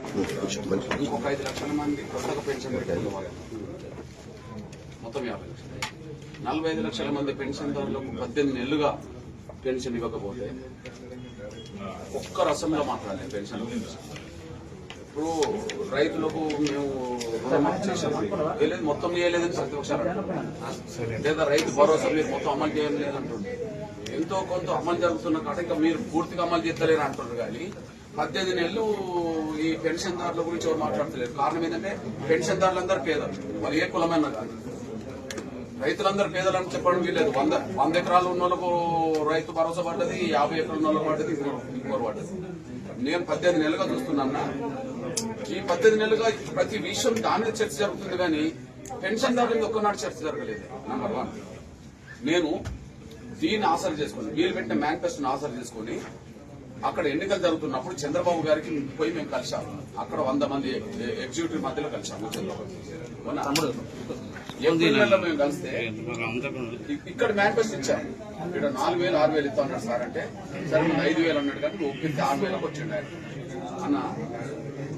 ఇంకొక ఐదు లక్షల మంది కొత్తగా పెన్షన్ పెట్టుకున్న మొత్తం యాభై లక్షలు నలభై ఐదు లక్షల మంది పెన్షన్దారులకు పద్దెనిమిది నెలలుగా పెన్షన్ ఇవ్వకపోతే ఒక్క రసంలో మాట్లాడలేదు పెన్షన్ ఇప్పుడు రైతులకు మేము రుణమాఫీ చేసాము మొత్తం చేయలేదని ప్రతిపక్షాలు అంటున్నారు. లేదా రైతు భరోసా మీరు మొత్తం అమలు చేయడం అంటుండ్రు ఎంతో కొంత అమలు జరుగుతున్న కాడ ఇంకా మీరు పూర్తిగా అమలు చేస్తలేరు అంటున్నారు కానీ పద్దెనిమిది నెలలు ఈ పెన్షన్దారుల గురించి ఎవరు మాట్లాడతలేరు. కారణం ఏంటంటే పెన్షన్దారులందరూ పేదలు. వాళ్ళు ఏ కులమైనా కాదు. రైతులందరూ పేదలని చెప్పడం వీల్లేదు. వంద వంద ఎకరాలు ఉన్న వాళ్ళకు రైతు భరోసా పడ్డది యాభై ఎకరాలు ఉన్న వాళ్ళకు పడ్డది ఇంకోరు పడ్డది. నేను పద్దెనిమిది నెలలుగా చూస్తున్నా ఈ పద్దెనిమిది నెలలుగా ప్రతి విషయం దాని మీద చర్చ జరుగుతుంది కానీ పెన్షన్ దాని ఒక్కనాడు చర్చ జరగలేదు. నెంబర్ వన్ నేను దీన్ని ఆసరి చేసుకుని వీళ్ళు పెట్టిన మేనిఫెస్టోని ఆసరి చేసుకుని అక్కడ ఎన్నికలు జరుగుతున్నప్పుడు చంద్రబాబు గారికి పోయి మేము కలిసాము అక్కడ వంద మంది ఎగ్జిక్యూటివ్ మధ్యలో కలిసాము చంద్రబాబు ఏప్రిల్లో మేము కలిస్తే ఇక్కడ మేనిఫెస్టో ఇచ్చాము ఇక్కడ నాలుగు వేలు ఆరు వేలు ఇస్తా అన్నాడు సార్ అంటే సరే ఐదు వేలు అన్నాడు కానీ ఒప్పిస్తే ఆరు వేలకు వచ్చిండు ఆయన. అన్న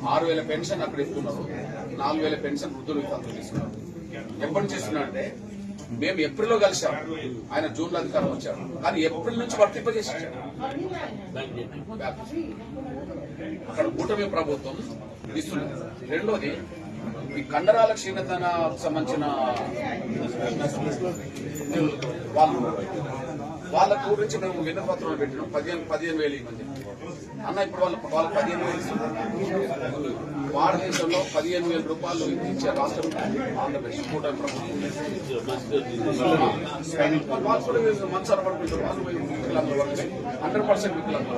ఆరు వేల పెన్షన్ అక్కడ ఇస్తున్నారు. నాలుగు వేల పెన్షన్ వృద్ధులు వితంతులు ఇస్తున్నారు ఎప్పటి నుంచి ఇస్తున్నా అంటే మేము ఏప్రిల్లో కలిసాం ఆయన జూన్లో అధికారం వచ్చాడు కానీ ఏప్రిల్ నుంచి వర్తింపజేసి అక్కడ కూటమి ప్రభుత్వం ఇస్తుంది రెండోది ఈ కండరాల క్షీణతన సంబంధించిన వాళ్ళు వాళ్ళ గురించి మేము విన్నపత్రాలు పెట్టినాం. పదిహేను పదిహేను వేలు ఇవ్వని అన్న ఇప్పుడు వాళ్ళ వాళ్ళ పదిహేను వేలు ఇస్తున్నారు. భారతదేశంలో పదిహేను వేల రూపాయలు ఇచ్చే రాష్ట్రం ఆంధ్రప్రదేశ్ కూటమి ప్రభుత్వం. వాళ్ళు కూడా మంచాల పడుకుంటారు. వాళ్ళు వికలాంగులు హండ్రెడ్ పర్సెంట్ వికలాంగులు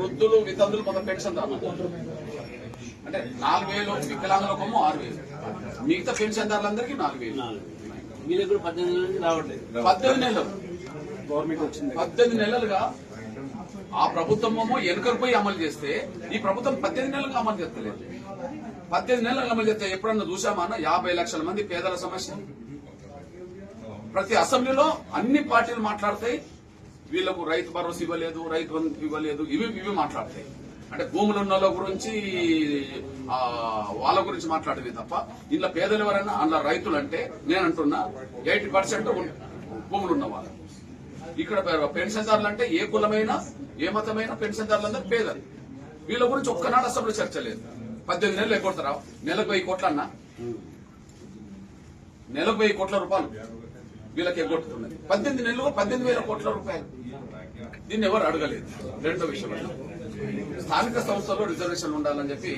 వృద్ధులు వితంతులు మన పెన్షన్ అంటే నాలుగు వేలు వికలాంగులకేమో ఆరు వేలు. మిగతా పెన్షన్ దారులందరికీ నాలుగు వేలు. దగ్గర పద్దెనిమిది నుంచి రావట్లేదు. పద్దెనిమిది నెలలు. గవర్నమెంట్ వచ్చింది. పద్దెనిమిది నెలలుగా ఆ ప్రభుత్వమేమో వెనుకకు పోయి అమలు చేస్తే ఈ ప్రభుత్వం పద్దెనిమిది నెలలుగా అమలు చేస్తలేదు. పద్దెనిమిది నెలలు అమలు చేస్తే ఎప్పుడన్నా చూసామా అన్న? యాభై లక్షల మంది పేదల సమస్య. ప్రతి అసెంబ్లీలో అన్ని పార్టీలు మాట్లాడతాయి. వీళ్ళకు రైతు భరోసా ఇవ్వలేదు రైతు బంధు ఇవ్వలేదు ఇవి ఇవి మాట్లాడతాయి. అంటే భూములు ఉన్న వాళ్ళ గురించి వాళ్ళ గురించి మాట్లాడేది తప్ప ఇంట్లో పేదలు ఎవరైనా అందులో రైతులు అంటే నేను అంటున్నా ఎయిటీ పర్సెంట్ భూములు ఉన్న వాళ్ళు ఇక్కడ పెన్షన్దారులు అంటే ఏ కులమైనా ఏ మతమైనా పెన్షన్దారులందరూ పేదలు. వీళ్ళ గురించి ఒక్కనాడు అసలు చర్చ లేదు. పద్దెనిమిది నెలలు ఎగ్గొడతారా నెలకు వెయ్యి కోట్ల నెలకు వెయ్యి కోట్ల రూపాయలు వీళ్ళకి ఎగ్గొట్టుతున్నది పద్దెనిమిది నెలలు పద్దెనిమిది వేల కోట్ల రూపాయలు. దీన్ని ఎవరు అడగలేదు. రెండో విషయం స్థానిక సంస్థల్లో రిజర్వేషన్ ఉండాలని చెప్పి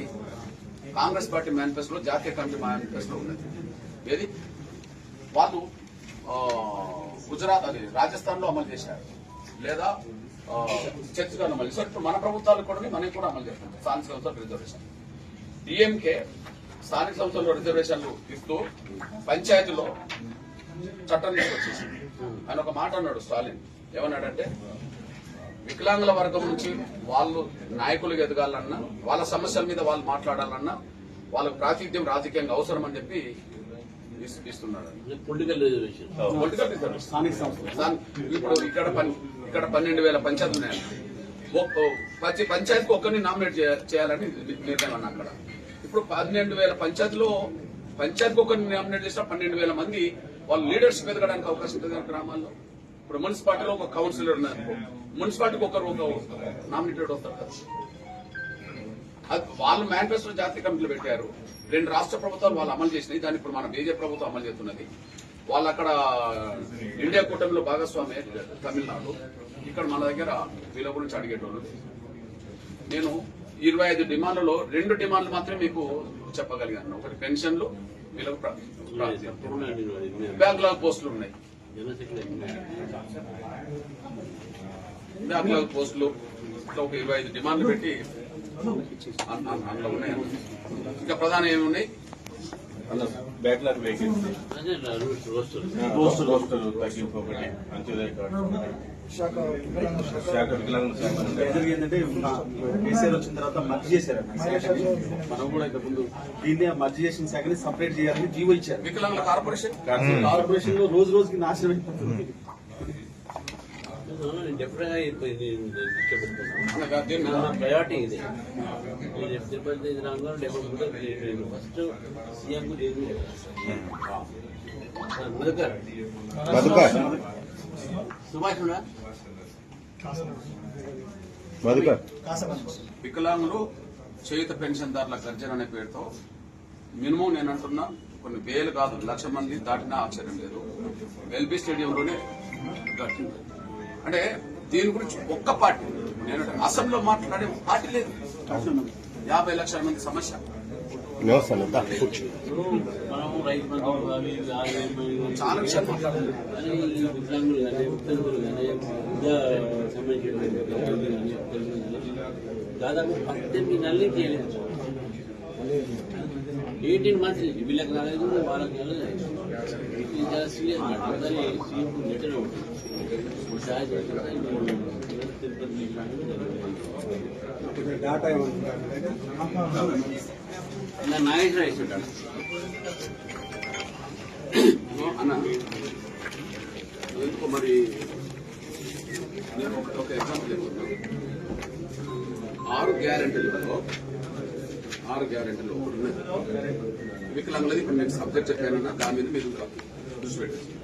కాంగ్రెస్ పార్టీ మేనిఫెస్టోలో జాతీయ కమిటీ మేనిఫెస్టోలో ఉన్నది ఏది? వాళ్ళు గుజరాత్ అది రాజస్థాన్లో అమలు చేశారు. లేదా ఆ, అమలు చేశారు. ఇప్పుడు మన ప్రభుత్వాలు కూడా మనకి కూడా అమలు చేస్తారు స్థానిక సంస్థల రిజర్వేషన్. డిఎంకే స్థానిక సంస్థల్లో రిజర్వేషన్లు ఇస్తూ పంచాయతీలో చట్టం తీసుకొచ్చేసింది. ఆయన ఒక మాట అన్నాడు స్టాలిన్. ఏమన్నాడంటే వికలాంగుల వర్గం నుంచి వాళ్ళు నాయకులుగా ఎదగాలన్నా వాళ్ళ సమస్యల మీద వాళ్ళు మాట్లాడాలన్నా వాళ్ళకు ప్రాతినిధ్యం రాజకీయంగా అవసరం అని చెప్పి ఇస్- ఇస్తున్నాడు. పొలిటికల్ రిజర్వేషన్ పొలిటికల్ రిజర్వేషన్ స్థానిక సంస్థలు. స్థాన్- ఇప్పుడు ఇక్కడ పన్- ఇక్కడ పన్నెండు వేల పంచాయతీలు ఉన్నాయి. ప్రతి పంచాయతీకి ఒక్కరిని నామినేట్ చేయ- చేయాలని ని- నిర్ణయం అన్న అక్కడ. ఇప్పుడు పన్నెండు వేల పంచాయతీలో పంచాయతీకి ఒకరిని నామినేట్ చేసిన పన్నెండు వేల మంది వాళ్ళు లీడర్షిప్ ఎదగడానికి అవకాశం ఉంటుంది కదా గ్రామాల్లో. ఇప్పుడు మున్సిపాలిటీలో ఒక కౌన్సిలర్ ఉన్నారు. మున్సిపాలిటీకి ఒకరు ఒక నామినేటెడ్ వస్తారు. కదా. వాళ్ళు మేనిఫెస్టో జాతీయ కమిటీలు పెట్టారు. రెండు రాష్ట్ర ప్రభుత్వాలు వాళ్ళు అమలు చేసినాయి. దాన్ని ఇప్పుడు మన బీజేపీ ప్రభుత్వం అమలు చేస్తున్నది. వాళ్ళు అక్కడ ఇండియా కూటమిలో భాగస్వామి తమిళనాడు. ఇక్కడ మన దగ్గర వీళ్ళ గురించి అడిగేటోళ్ళు. నేను ఇరవై ఐదు డిమాండ్లలో రెండు డిమాండ్లు మాత్రమే మీకు చెప్పగలిగాను. ఒకటి పెన్షన్లు వీళ్ళకు. బ్యాక్లాగ్ పోస్టులు ఉన్నాయి. బ్యాక్లాగ్ పోస్టులు ఇట్లా ఒక ఇరవై ఐదు డిమాండ్లు పెట్టి అందులో ఉన్నాయి ఇంకా ప్రధాన ఏమి ఉన్నాయి బ్యాక్లాగ్ వేకెన్సీ రోస్టర్ రోస్టర్ తగ్గింపు ఒకటి అంత్యోదయ కార్డు శాఖ వికలాంగుల శాఖ. ఇద్దరికి ఏంటంటే కేసీఆర్ వచ్చిన తర్వాత మర్జీ శాఖని. మనం కూడా ఇంత ముందు దీన్ని మర్జీ చేసిన శాఖని సపరేట్ చేయాలని జీవో ఇచ్చారు. వికలాంగుల కార్పొరేషన్? కార్పొరేషన్. లో రోజు రోజుకి నాశనం అయిపోతుంది. ప్రయారిటీ ఇది నేను తిరుపతి రాగా డెబ్బై మూడు ఫస్ట్ సీఎం మధుకర్. మధుకర్. సుభాష్ వికలాంగులు చేయుత పెన్షన్దారుల గర్జన అనే పేరుతో మినిమం నేను అంటున్నా కొన్ని వేలు కాదు లక్ష మంది దాటినా ఆశ్చర్యం లేదు. ఎల్బీ స్టేడియంలోనే గర్జన. అంటే దీని గురించి ఒక్క పార్టీ నేను అసెంబ్లీలో మాట్లాడే పార్టీ లేదు. యాభై లక్షల మంది సమస్య. వ్యవస్థ అంతా కూర్చో మనము రైతు బంధువులు అవి ఇవి ఆ ఇవి ఇవి చాలా విషయాలు మాట్లాడాలి కానీ ఈ వికలాంగులు కానీ వికలాంగులు కానీ విద్యా సంబంధించిన వికలాంగులు కానీ వికలాంగులు కానీ దాదాపు పద్దెనిమిది నెలలు చేయలేదు ఎయిటీన్ మంత్స్ నుంచి వీళ్ళకి రాలేదు వాళ్ళకి రాలేదు ఇది చాలా సీరియస్ మాట కానీ సీఎం లెటర్ ఇప్పుడు సహాయ తిరుపతి నాగేశ్వర ఇస్తుంటాడు అన్న. ఎందుకు మరి నేను ఒక ఎగ్జాంపుల్ చెప్తున్నాను ఆరు గ్యారెంటీలలో ఆరు గ్యారెంటీలు ఒకటి ఉన్నది వికలాంగులది ఇప్పుడు నేను సబ్జెక్ట్ చెప్పానన్నా దాని మీద మీరు దృష్టి పెట్టండి.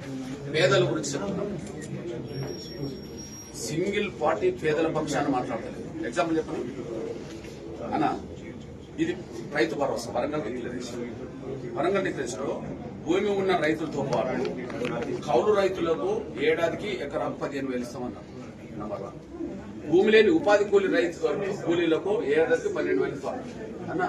పేదల గురించి చెప్తున్నాను సింగిల్ పార్టీ పేదల పక్షాన్ని మాట్లాడలేదు ఎగ్జాంపుల్ చెప్పను అన్నా ఇది రైతు భరోసా వరంగల్ డిక్లరేషన్. వరంగల్ డిక్లరేషన్లో భూమి ఉన్న రైతులతో పాటు కౌలు రైతులకు ఏడాదికి ఎకరా పదిహేను వేలు ఇస్తామన్నారు. నంబర్ వన్ భూమి లేని ఉపాధి కూలి రైతు కూలీలకు ఏడాదికి పన్నెండు వేలు ఇస్తామన్నారు అన్న